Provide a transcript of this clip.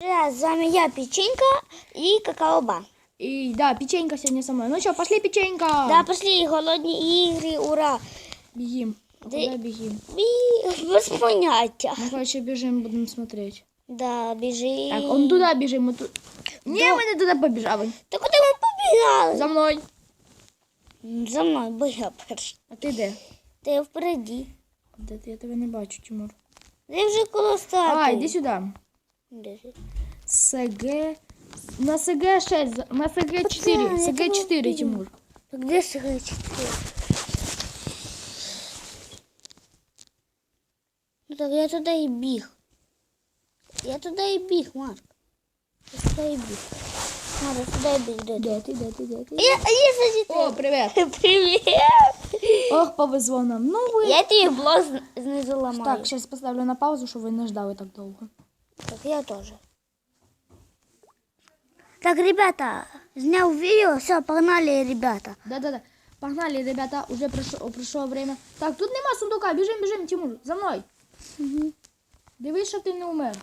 Раз, с вами я, Печенька и Какаоба. И да, печенька сегодня со мной. Ну что, пошли, печенька. Да, пошли голодні ігри, ура. Бегим. Да- Куда бегим? І без поняття. Мы, короче, бежим, будем смотреть. Да, біжи. Так, он туда бежим, мы тут. Не, мы не туда побежали. Та куди ми побігали? За мной. За мною, бо я перший. А ти де? Та я впереді. Де ти? Я тебе не бачу, Тимур. Ти вже коло стати. А, іди сюди. Де ж? СГ. На СГ 6, на СГ 4. я СГ тебе 4, вб'ю. Тимур. Так де сигарет? Ну так я туди і біг. Я туди і біг, Марк. Я туди і біг. Марк, я туди і біг. Де ти? Де ти, де ти, де ти? Я, я за О, привіт. Привіт! Ох, повезло нам. Ну ви. Я тобі блок з- знизу ламаю. Так, зараз поставлю на паузу, щоб ви не ждали так довго. Так, я тоже. Так, ребята, снял видео, все, погнали, ребята. Да-да-да. Погнали, ребята, уже пришло, пришло время. Так, тут нема сундука, біжим, біжим, Тимур, за мною. Дивись, щоб ти не умер.